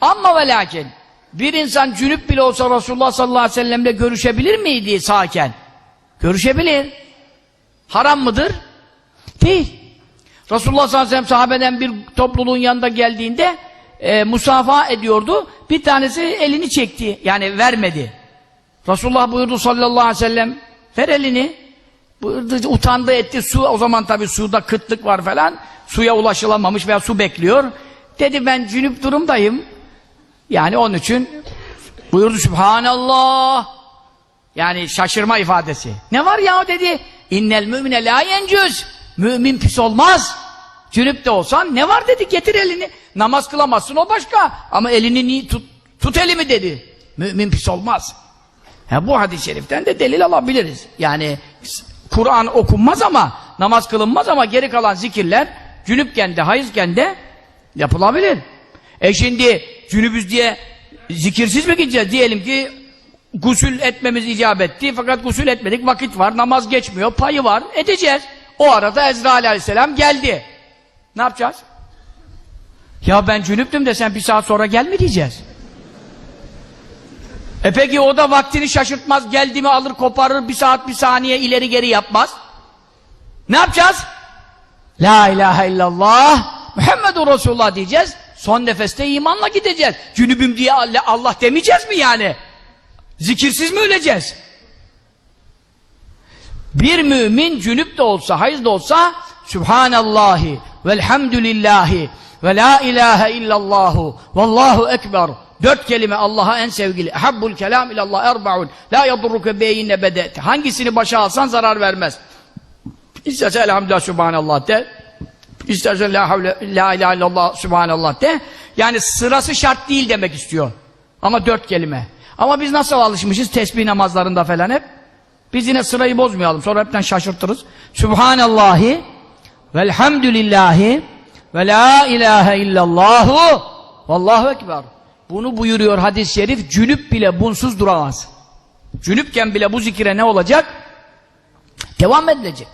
Ama ve lakin bir insan cünüp bile olsa Resulullah sallallahu aleyhi ve sellemle görüşebilir miydi sağken? Görüşebilir. Haram mıdır? Değil. Resulullah sallallahu aleyhi ve sellem sahabeden bir topluluğun yanında geldiğinde e, musafa ediyordu. Bir tanesi elini çekti. Yani vermedi. Resulullah buyurdu sallallahu aleyhi ve sellem ver elini. Buyurdu, utandı etti. Su o zaman tabi suda kıtlık var falan. Suya ulaşılamamış veya su bekliyor. Dedi ben cünüp durumdayım. Yani onun için buyurdu Subhanallah. Yani şaşırma ifadesi. Ne var ya dedi. İnnel mümine la yencüz. Mümin pis olmaz. Cünüp de olsan ne var dedi getir elini. Namaz kılamazsın o başka. Ama elini ni tut, tut elimi dedi. Mümin pis olmaz. Ha, bu hadis-i şeriften de delil alabiliriz. Yani Kur'an okunmaz ama namaz kılınmaz ama geri kalan zikirler cünüpken de hayızken de yapılabilir. E şimdi cünübüz diye zikirsiz mi gideceğiz? Diyelim ki gusül etmemiz icap etti fakat gusül etmedik vakit var namaz geçmiyor payı var edeceğiz. O arada Ezrail aleyhisselam geldi. Ne yapacağız? Ya ben cünüptüm de sen bir saat sonra gel mi diyeceğiz? E peki o da vaktini şaşırtmaz, geldi mi alır koparır, bir saat bir saniye ileri geri yapmaz. Ne yapacağız? La ilahe illallah, Muhammedur Resulullah diyeceğiz. Son nefeste imanla gideceğiz. Cünübüm diye Allah, demeyeceğiz mi yani? Zikirsiz mi öleceğiz? Bir mümin cünüp de olsa, hayız da olsa Subhanallahi velhamdülillahi ve la ilahe illallahu vallahu ekber Dört kelime Allah'a en sevgili. Habbul kelam ilallah erbaun. La yadurruke beyinne bedet. Hangisini başa alsan zarar vermez. İstersen elhamdülillah subhanallah de. İstersen la, havle, la ilahe illallah subhanallah de. Yani sırası şart değil demek istiyor. Ama dört kelime. Ama biz nasıl alışmışız tesbih namazlarında falan hep? Biz yine sırayı bozmayalım. Sonra hepten şaşırtırız. Subhanallahi velhamdülillahi ve la ilahe illallahu vallahu ekber. Bunu buyuruyor hadis-i şerif. Cünüp bile bunsuz duramaz. Cünüpken bile bu zikire ne olacak? Devam edilecek.